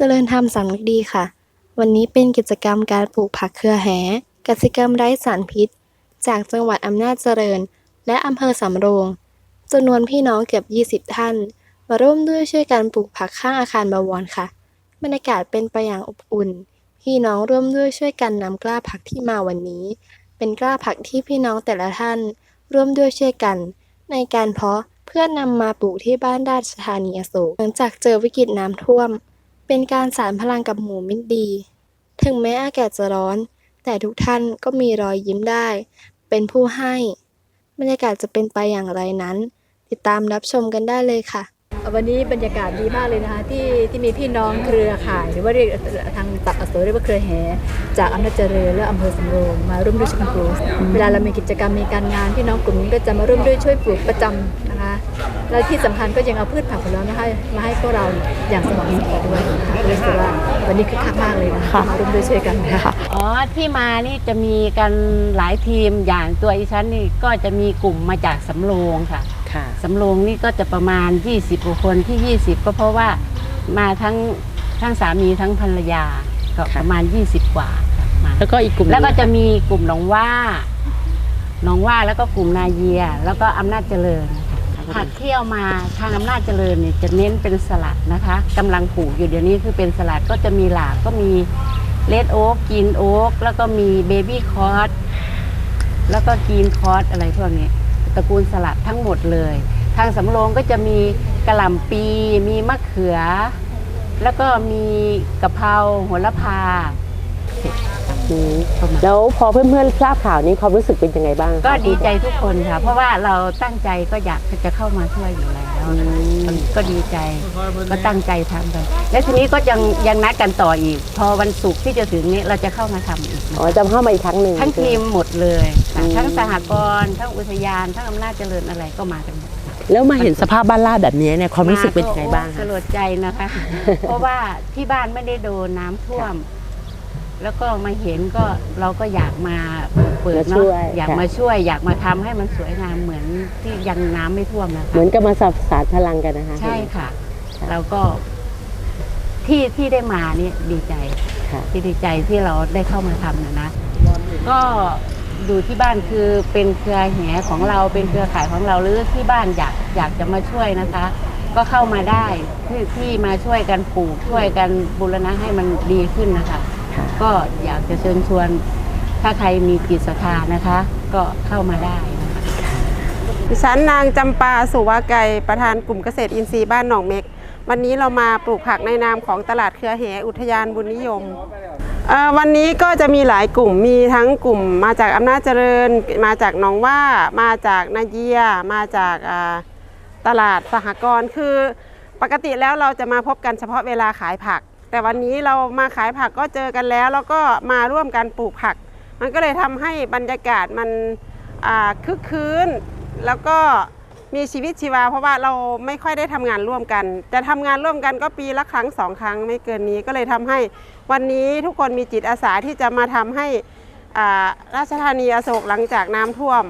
เจริญธรรมสำนึกดีค่ะ วันนี้เป็นกิจกรรมการปลูกผักเครือแหกสิกรรมไร้สารพิษ จากจังหวัดอำนาจเจริญ และอำเภอสำโรงจำนวนพี่น้องเกือบ 20 ท่าน มาร่วมด้วยช่วยกันปลูกผักข้างอาคารบวรค่ะ บรรยากาศเป็นไปอย่างอบอุ่น พี่น้องร่วมด้วยช่วยกันนำกล้าผักที่มาวันนี้ เป็นกล้าผักที่พี่น้องแต่ละท่าน ร่วมด้วยช่วยกัน ในการเพาะเพื่อนำมาปลูกที่บ้านราชธานีอโศกหลังจากเจอวิกฤตน้ำท่วม เป็นการสานพลังกับหมู่มิตรดี ถึงแม้อากาศจะร้อน แต่ทุกท่านก็มีรอยยิ้มได้ เป็นผู้ให้ บรรยากาศจะเป็นไปอย่างไรนั้น ติดตามรับชมกันได้เลยค่ะ วันนี้บรรยากาศดีมากเลยนะคะที่ที่มีพี่น้องเครือข่าย หรือว่าเรียกทางตักอโศกเรียกว่าเครือแหจากอำนาจเจริญและอำเภอสำโรงมาร่วมด้วยช่วยกันปลูกเวลาเรามีกิจกรรมมีการงานพี่น้องกลุ่มนี้ก็จะมาร่วมด้วยช่วยปลูกประจำนะคะ แล้วที่สำคัญก็ยังเอาพืชผักผลไม้มาให้มาให้พวกเราอย่างสม่ำเสมอด้วยนะคะก็เลยรู้สึกว่าวันนี้คึกคักมากเลยนะคะมาร่วมด้วยช่วยกันนะคะอ๋อที่มานี่จะมีกันหลายทีมอย่างตัวอีฉันนี่ก็จะมีกลุ่มมาจากสำโรงค่ะค่ะสำโรงนี่ก็จะประมาณ 20กว่าคนที่ 20 ก็เพราะว่ามาทั้งทั้งสามีทั้งภรรยาก็ค่ะประมาณ 20 กว่าค่ะมาแล้วก็อีกกลุ่มหแล้วก็นึ่งจะมีกลุ่มหนองว่าหนองว่าแล้วก็กลุ่มนาเยีย แล้วก็อำนาจเจริญ ผักที่เอามาทางอำนาจเจริญเนี่ยจะเน้นเป็นสลัดนะคะกำลังปลูกอยู่เดี๋ยวนี้คือเป็นสลัดก็จะมีหลากก็มีเลดโอ๊กกินโอ๊กแล้วก็มีเบบี้คอร์สแล้วก็กรีนคอร์สอะไรพวกนี้ตระกูลสลัดทั้งหมดเลย ทางสำโรงก็จะมีกระหล่ำปี มีมะเขือ แล้วก็มีกะเพราโหระพา อืมแล้วพอเพื่อนๆทราบข่าวนี้ความรู้สึกเป็นยังไงบ้างคะก็ดีใจทุกคนค่ะ เพราะว่าเราตั้งใจก็อยากจะเข้ามาช่วยอยู่แล้ว ก็ดีใจก็ตั้งใจทำกันและทีนี้ก็ยังยังนัดกันต่ออีก พอวันศุกร์ที่จะถึงนี้เราจะเข้ามาทำอีกนะอ๋อจะเข้ามาอีกครั้งหนึ่งทั้งทีมหมดเลยค่ะอืมทั้งสหกรณ์ทั้งอุทยานทั้งอำนาจเจริญอะไรก็มากันหมดแล้วมาเห็นสภาพบ้านลาดแบบนี้เนี่ยความรู้สึกเป็นยังไงบ้างสคะลดใจนะคะ เพราะว่าที่บ้านไม่ได้โดนน้ำท่วม แล้วก็มาเห็นก็เราก็อยากมาเปิดมาช่เนาะวยอยากค่ะ มาช่วย อยากมาทำให้มันสวยงามเหมือนที่ยังน้ำไม่ท่วมนะคะเหมือนกับมาสับสานพลังกันนะคะ ใช่ค่ะ ค่ะ เราก็ที่ที่ได้มานี่ดีใจ ค่ะ ที่ดีใจที่เราได้เข้ามาทำนะนะ ก็ดูที่บ้านคือเป็นเครือแหของเราเป็นเครือข่ายของเราหรือที่บ้านอยากอยากจะมาช่วยนะคะ ก็เข้ามาได้ที่ที่มาช่วยกันปลูกช่วยกันบูรณะให้มันดีขึ้นนะคะค่ะ ก็อยากจะเชิญชวน ถ้าใครมีจิตศรัทธานะคะ ก็เข้ามาได้นะคะดิฉันนางจำปาสุวาไกรประธานกลุ่มเกษตรอินทรีย์บ้านหนองเม็ก วันนี้เรามาปลูกผักในนามของตลาดเครือแหอุทยานบุญนิยม วันนี้ก็จะมีหลายกลุ่มมีทั้งกลุ่มมาจากอำนาจเจริญ มาจากหนองว่ามาจากนาเยีย มาจากตลาดสหกรณ์คือปกติแล้วเราจะมาพบกันเฉพาะเวลาขายผัก แต่วันนี้เรามาขายผักก็เจอกันแล้ว แล้วก็มาร่วมกันปลูกผัก มันก็เลยทำให้บรรยากาศมันคึกคืนแล้วก็มีชีวิตชีวา เพราะว่าเราไม่ค่อยได้ทำงานร่วมกันจะทำงานร่วมกันก็ปีละครั้งสองครั้งไม่เกินนี้ก็เลยทำให้วันนี้ทุกคนมีจิตอาสาที่จะมาทำให้ราชธานีอโศกหลังจากน้ำท่วม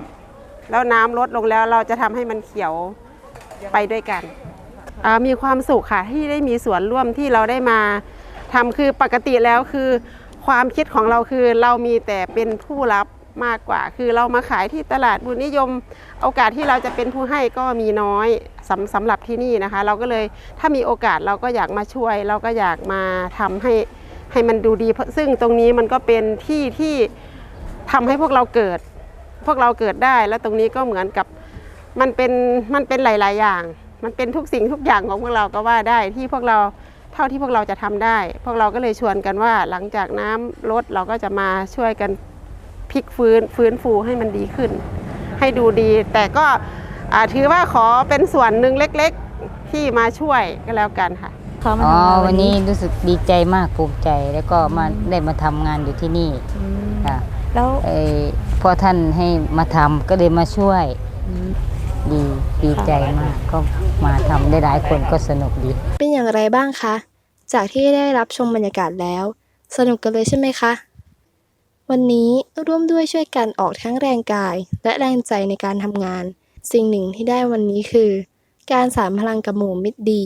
แล้วน้ำลดลงแล้วเราจะทำให้มันเขียวไปด้วยกัน มีความสุขค่ะที่ได้มีส่วนร่วมที่เราได้มาทำคือปกติแล้วคือ ความคิดของเราคือเรามีแต่เป็นผู้รับมากกว่า คือเรามาขายที่ตลาดบุญนิยม โอกาสที่เราจะเป็นผู้ให้ก็มีน้อยสำสำหรับที่นี่นะคะ เราก็เลยถ้ามีโอกาสเราก็อยากมาช่วย เราก็อยากมาทำให้ให้มันดูดีเพราะซึ่งตรงนี้มันก็เป็นที่ที่ทำให้พวกเราเกิด พวกเราเกิดได้ แล้วตรงนี้ก็เหมือนกับมันเป็นมันเป็นหลาย ๆ อย่าง มันเป็นทุกสิ่งทุกอย่างของพวกเราก็ว่าได้ที่พวกเราเท่าที่พวกเราจะทำได้ พวกเราก็เลยชวนกันว่า หลังจากน้ำลดเราก็จะมาช่วยกันพลิกฟื้นฟื้นฟูให้มันดีขึ้น ให้ดูดี แต่ก็อ่าถือว่าขอเป็นส่วนหนึ่งเล็กๆที่มาช่วยก็แล้วกันค่ะเขามาอ๋อทำงานวันนี้รู้สึกดีใจมากภูมิใจแล้วก็มาได้มาทำงานอยู่ที่นี่อืมค่ะแล้วไอ้พ่อท่านให้มาทำก็เลยมาช่วยอืม ดีดีใจมากก็มาทำได้หลายคนก็สนุกดี เป็นอย่างไรบ้างคะ จากที่ได้รับชมบรรยากาศแล้ว สนุกกันเลยใช่ไหมคะ วันนี้ร่วมด้วยช่วยกันออกทั้งแรงกาย และแรงใจในการทำงาน สิ่งหนึ่งที่ได้วันนี้คือ การสานพลังกับหมู่มิตรดี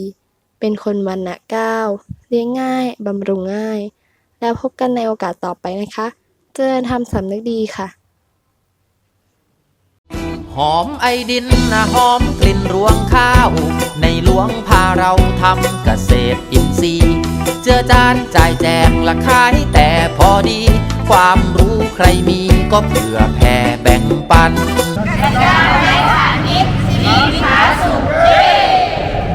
เป็นคนวันณะเก้าเลี้ยงง่ายบำรุงง่าย แล้วพบกันในโอกาสต่อไปนะคะ เจริญธรรมสำนึกดีค่ะ หอมไอดินนะหอมกลิ่นรวงข้าว ในหลวงพาเราทำเกษตรอินทรีย์ เจือจานจ่ายแจงละขายแต่พอดี ความรู้ใครมีก็เผื่อแผ่แบ่งปันกายให้ขานิดสิริวิชาสุ